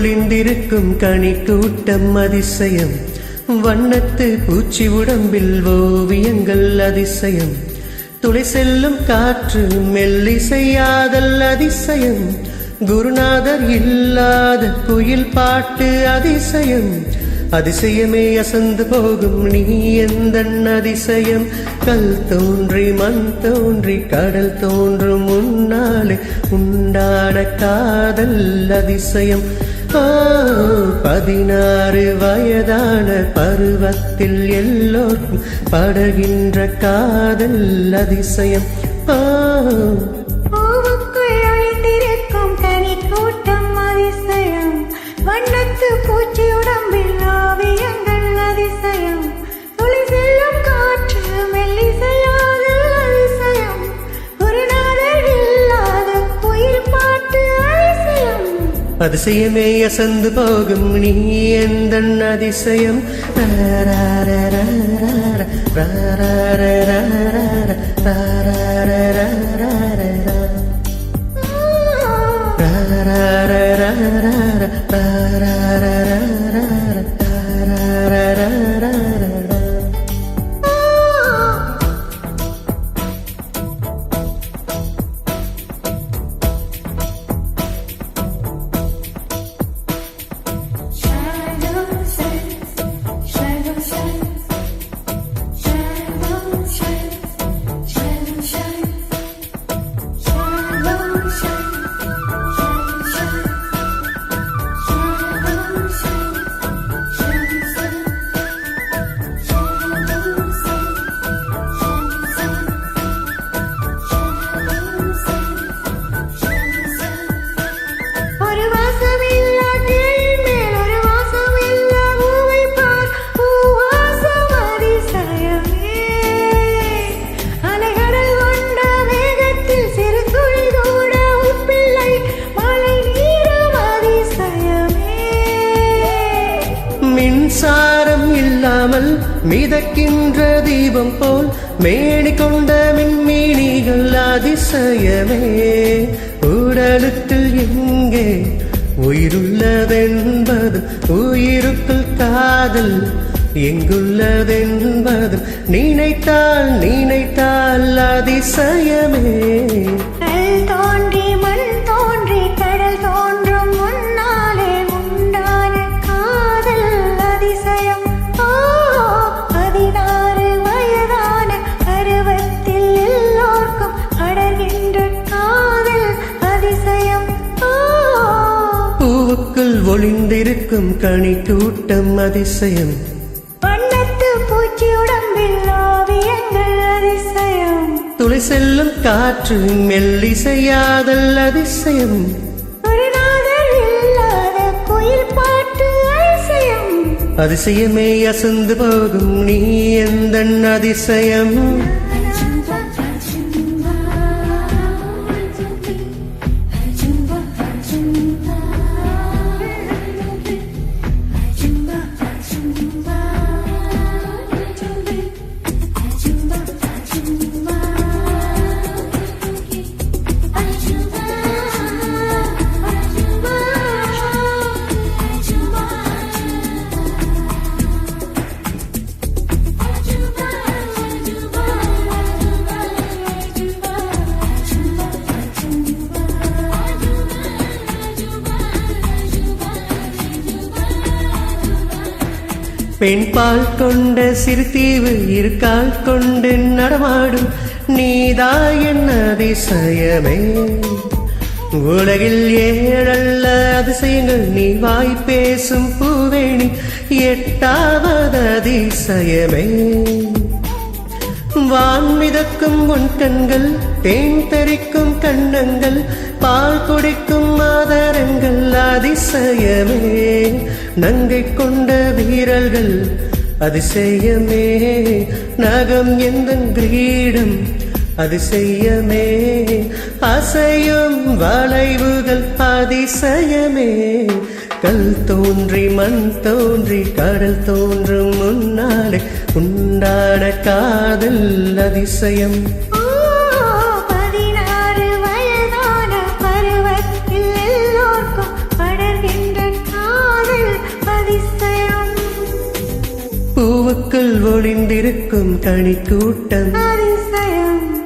பூவுக்குள் ஒளிந்திருக்கும் கனி கூட்டம் அதிசயம். வண்ணத்து பூச்சி உடம்பில் ஓவியங்கள் அதிசயம். துளை செல்லும் காற்று மெல்லிசையாதல் அதிசயம். குருநாதர் இல்லாத குயில் பாட்டு அதிசயம். அதிசயமே அசந்து போகும் நீ எந்த அதிசயம்? கல் தோன்றி மண் தோன்றி கடல் தோன்றும் முன்னாலே உண்டான காதல் அதிசயம். பதினாறு வயதான பருவத்தில் எல்லோருக்கும் படுகின்ற காதல் அதிசயம். ஆ அதிசயமே அசந்து போகும் நீ எந்த அதிசயம் ரா மிதக்கின்ற தீபம் போல் மேடி கொண்ட மின்மீனிகள் அதிசயமே. உடலுக்குள் எங்கே உயிருள்ளதென்பது? உயிருக்குள் காதல் எங்குள்ளதென்பது? நினைத்தால் நினைத்தால் அதிசயமே. ஒளிந்திருக்கும் கனி கூட்டம் அதிசயம். வண்ணத்து பூச்சி உடம்பில் ஓவியங்கள் அதிசயம். துளை செல்லும் காற்று மெல்லிசையாதல் அதிசயம். அதிசயமே. அசந்து போகும் நீ எந்த அதிசயம்? பெண் பால் கொண்ட சிறுத்தீவு இருக்கால் கொண்டு நடமாடும் நீதா என் அதிசயமே. உலகில் ஏழல்ல அதிசயங்கள் நீ வாய் பேசும் பூவேணி எட்டாவது அதிசயமே. வான் மிதக்கும் உன் கண்கள் தேன் தெறிக்கும் கண்ணங்கள் பால் குடிக்கும் ஆதாரங்கள் அதிசயமே. நங்கை கொண்ட வீரர்கள் அதிசயமே. நகம் எந்த கிரீடம் அதிசயமே. அசையும் வளைவுகள் அதிசயமே. கல் தோன்றி மண் தோன்றி கடல் தோன்றும் முன்னாலே உண்டான காதல் அதிசயம். பூவுக்குள் ஒளிந்திருக்கும் கனி கூட்டம்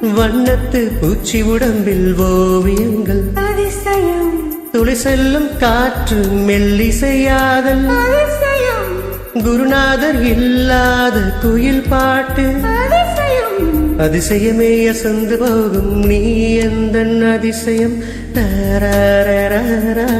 வண்ணத்து பூச்சி உடம்பில் ஓவியங்கள். அதிசயம். துளி செல்லும் காற்று மெல்லிசையாதல். குருநாதர் இல்லாத குயில் பாட்டு. அதிசயம் அசந்து போகும் நீ எந்த அதிசயம். தாராரராரா,